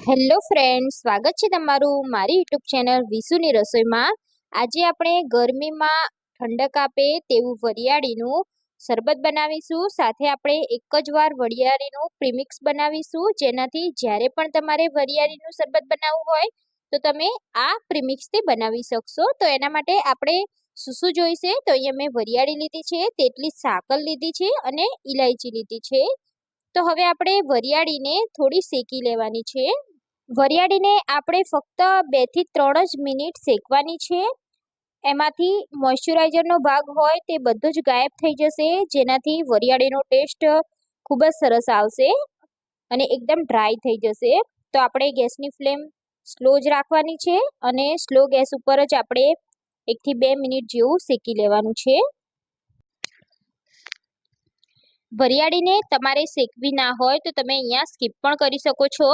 Hello friend સ્વાગત છે તમારું મારી યુટ્યુબ ચેનલ વિસુની રસોઈમાં. આજે આપણે ગરમીમાં ઠંડક આપે તેવું વરિયાળીનું શરબત બનાવીશું. સાથે આપણે એક જ વાર વરિયાળીનું પ્રીમિક્સ બનાવીશું, જેનાથી જ્યારે પણ તમારે વરિયાળીનું શરબત બનાવવું હોય, તો તમે આ પ્રીમિક્સથી બનાવી શકશો. તો એના માટે આપણે શું શું જોઈશે, તો અહીંયા મેં વરિયાળી લીધી છે, તેટલી સાકર લીધી છે અને ઇલાયચી લીધી છે. તો હવે આપણે વરિયાળીને થોડી શેકી લેવાની છે. વરિયાળીને આપણે ફક્ત બેથી ત્રણ જ મિનિટ શેકવાની છે. એમાંથી મોઇશ્ચરાઇઝરનો ભાગ હોય તે બધો જ ગાયબ થઈ જશે, જેનાથી વરિયાળીનો ટેસ્ટ ખૂબ જ સરસ આવશે અને એકદમ ડ્રાય થઈ જશે. તો આપણે ગેસની ફ્લેમ સ્લો જ રાખવાની છે અને સ્લો ગેસ ઉપર જ આપણે એકથી બે મિનિટ જેવું શેકી લેવાનું છે. વરિયાળીને તમારે શેકવી ના હોય તો તમે અહીંયા સ્કીપ પણ કરી શકો છો.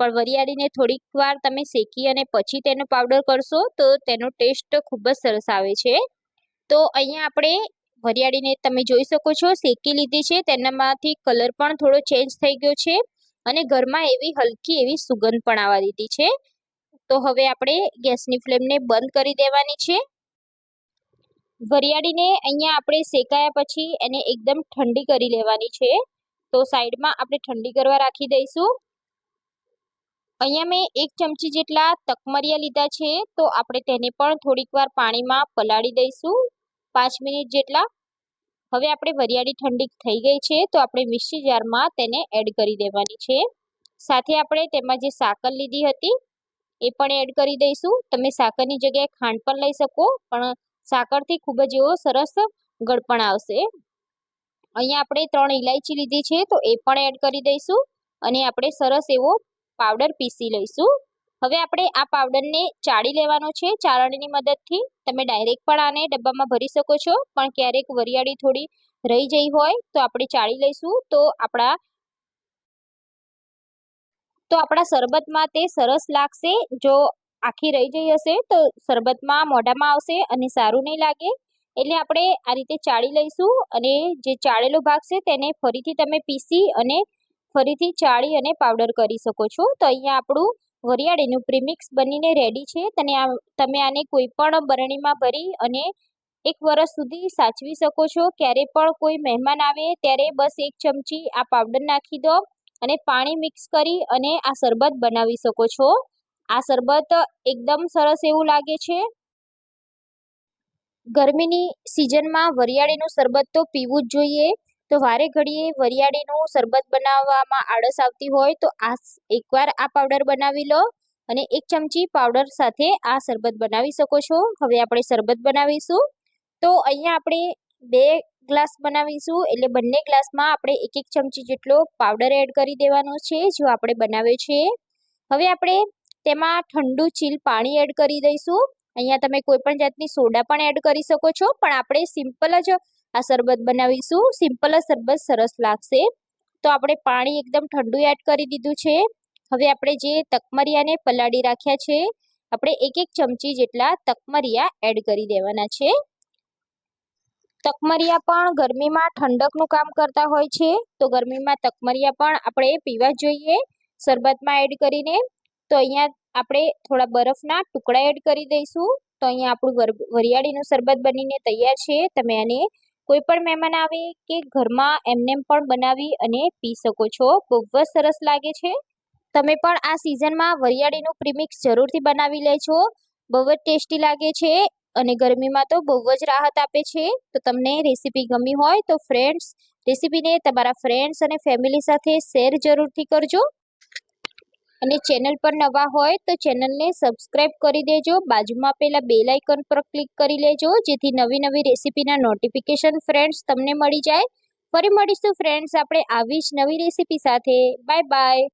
પણ વરિયાળીને થોડીક વાર તમે શેકી અને પછી તેનો પાવડર કરશો તો તેનો ટેસ્ટ ખૂબ જ સરસ આવે છે. તો અહીંયા આપણે વરિયાળીને તમે જોઈ શકો છો, શેકી લીધી છે. તેનામાંથી કલર પણ થોડો ચેન્જ થઈ ગયો છે અને ઘરમાં એવી હલકી એવી સુગંધ પણ આવવા દીધી છે. તો હવે આપણે ગેસની ફ્લેમને બંધ કરી દેવાની છે. વરિયાળીને અહીંયા આપણે શેકાયા પછી એને એકદમ ઠંડી કરી લેવાની છે. તો સાઈડમાં આપણે ઠંડી કરવા રાખી દઈશું. અહીંયા મેં એક ચમચી જેટલા તકમરિયા લીધા છે, તો આપણે તેને પણ થોડીક વાર પાણીમાં પલાળી દઈશું. પાંચ મિનિટ જેટલા. હવે આપણે વરિયાળી ઠંડી થઈ ગઈ છે, તો આપણે મિક્સી જારમાં તેને એડ કરી દેવાની છે. સાથે આપણે તેમાં જે સાકર લીધી હતી, એ પણ એડ કરી દઈશું. તમે સાકરની જગ્યાએ ખાંડ પણ લઈ શકો, પણ સાકરથી ખૂબ જ એવો સરસ ગળપણ આવશે. અહીંયા આપણે ત્રણ ઇલાયચી લીધી છે, તો એ પણ એડ કરી દઈશું અને આપણે સરસ એવો પાવડર પીસી લઈશું. હવે આપણે આ પાવડરને ચાળી લેવાનો છે, ચાળણીની મદદથી. તમે ડાયરેક્ટ પણ આને ડબ્બામાં ભરી શકો છો, પણ ક્યારેક વરિયાળી થોડી રહી જઈ હોય તો આપણે ચાળી લઈશું. તો આપણા તો આપણા શરબતમાં તે સરસ લાગશે. જો આખી રહી જઈ હશે તો શરબતમાં મોઢામાં આવશે અને સારું નહીં લાગે. એટલે આપણે આ રીતે ચાળી લઈશું અને જે ચાળેલો ભાગ છે તેને ફરીથી તમે પીસી અને ફરીથી ચાળી અને પાવડર કરી શકો છો. તો અહીંયા આપણું વરિયાળીનું પ્રીમિક્સ બનીને રેડી છે. તને આ, તમે આને કોઈ પણ બરણીમાં ભરી અને એક વર્ષ સુધી સાચવી શકો છો. ક્યારે પણ કોઈ મહેમાન આવે ત્યારે બસ એક ચમચી આ પાવડર નાખી દો અને પાણી મિક્સ કરી અને આ શરબત બનાવી શકો છો. આ શરબત એકદમ સરસ એવું લાગે છે. ગરમીની સિઝનમાં વરિયાળીનું શરબત તો પીવું જ જોઈએ. તો વારે ઘડીએ વરિયાળીનું શરબત બનાવવામાં આળસ આવતી હોય તો આ એકવાર આ પાવડર બનાવી લો અને એક ચમચી પાવડર સાથે આ શરબત બનાવી શકો છો. હવે આપણે શરબત બનાવીશું. તો અહીંયા આપણે બે ગ્લાસ બનાવીશું એટલે બંને ગ્લાસમાં આપણે એક એક ચમચી જેટલો પાવડર એડ કરી દેવાનો છે, જો આપણે બનાવે છે. હવે આપણે તેમાં ઠંડુ ચીલ પાણી એડ કરી દઈશું. અહીંયા તમે કોઈ પણ જાતની સોડા પણ એડ કરી શકો છો. પણ આપણે સિમ્પલ જ આ શરબત બનાવીશું. સિમ્પલ જ શરબત સરસ લાગશે. તો આપણે પાણી એકદમ ઠંડુ એડ કરી દીધું છે. હવે આપણે જે તકમરિયાને પલાળી રાખ્યા છે, આપણે એક એક ચમચી જેટલા તકમરિયા એડ કરી દેવાના છે. તકમરિયા પણ ગરમીમાં ઠંડકનું કામ કરતા હોય છે. તો ગરમીમાં તકમરિયા પણ આપણે પીવા જોઈએ. શરબતમાં એડ કરીને તો અહીંયા આપણે થોડા બરફના ટુકડા એડ કરી દઈશું. તો અહીંયા આપણું વરિયાળીનું શરબત બનીને તૈયાર છે. તમે આને કોઈ પણ મહેમાન આવે કે ઘરમાં એમનેમ પણ બનાવી અને પી શકો છો. બહુ જ સરસ લાગે છે. તમે પણ આ સિઝનમાં વરિયાળીનું પ્રીમિક્સ જરૂરથી બનાવી લેજો. બહુ જ ટેસ્ટી લાગે છે અને ગરમીમાં તો બહુ જ રાહત આપે છે. તો તમને રેસીપી ગમી હોય તો ફ્રેન્ડ્સ, રેસીપીને તમારા ફ્રેન્ડ્સ અને ફેમિલી સાથે શેર જરૂરથી કરજો. અને ચેનલ પર નવા હોય તો ચેનલને સબસ્ક્રાઈબ કરી દેજો. બાજુમાં પેલા બેલ આઇકન પર ક્લિક કરી લેજો, જેથી નવી નવી રેસીપીના નોટિફિકેશન ફ્રેન્ડ્સ તમને મળી જાય. ફરી મળીશું ફ્રેન્ડ્સ આપણે આવી જ નવી રેસીપી સાથે. Bye bye